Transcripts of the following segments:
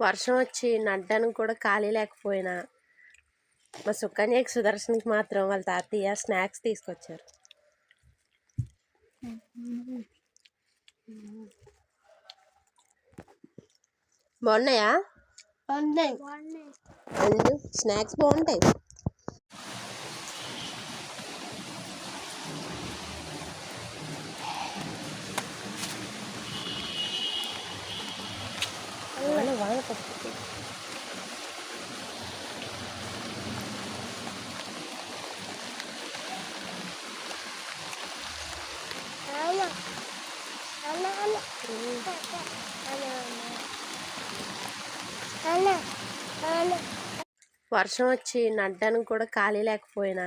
వర్షం వచ్చి నడ్డానికి కూడా ఖాళీ లేకపోయినా మా సుకన్యకి సుదర్శన్కి మాత్రం వాళ్ళ తాతయ్య స్నాక్స్ తీసుకొచ్చారు. బాగున్నాయా ఉన్నాయి ఎందు స్నాక్స్ బాగుంటాయి వాన వాన పక్కకి అలా అలా అలా ఉమ్. అలా అలా అలా వర్షం వచ్చి నడ్డానికి కూడా ఖాళీ లేకపోయినా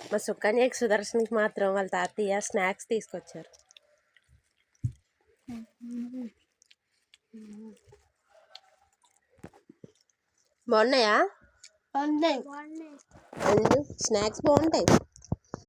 మా సుకన్యకి సుదర్శన్కి మాత్రం వాళ్ళ తాతయ్య స్నాక్స్ తీసుకొచ్చారు. బాగున్నాయా? స్నాక్స్ బాగుంటాయి.